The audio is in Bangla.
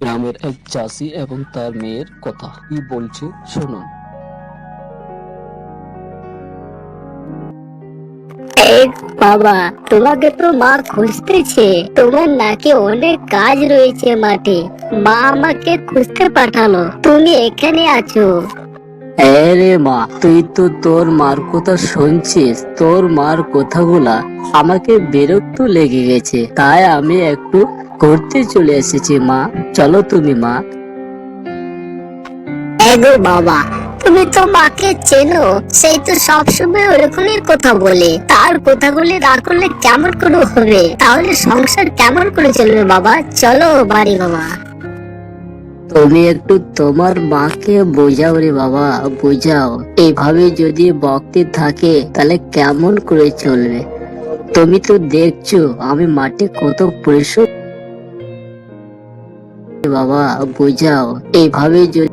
গ্রামের এক চাষি এবং তার মেয়ের কথা। কি বলছে, শুনুন। বাবা, তোমাকে তো মা খুঁজতেছে। তোমার নাকি অনেক কাজ রয়েছে মাঠে। মা আমাকে খুঁজতে পাঠালো। তুমি এখানে আছো। রে মা, তুই তো তোর মার কথা শুনছিস, তোর মার কথাগুলা আমাকে বিরক্ত লেগে গেছে, তাই আমি একটু ঘুরতে চলে এসেছি মা, চলো তুমি মা। এগো বাবা, তুমি তো মাকে চেনো, সেই তো সবসময় ওরকমের কথা বলে, তার কথাগুলি না করলে কেমন করে হবে? তাহলে সংসার কেমন করে চলবে বাবা? চলো বাড়ি বাবা। তুমি একটু তোমার মাকে বোঝাও রে বাবা, বোঝাও। এইভাবে যদি বক্তি থাকে, তাহলে কেমন করে চলবে? তুমি তো দেখছ, আমি মাঠে কত পরিশ্রম বাবা, বোঝাও। এইভাবে যদি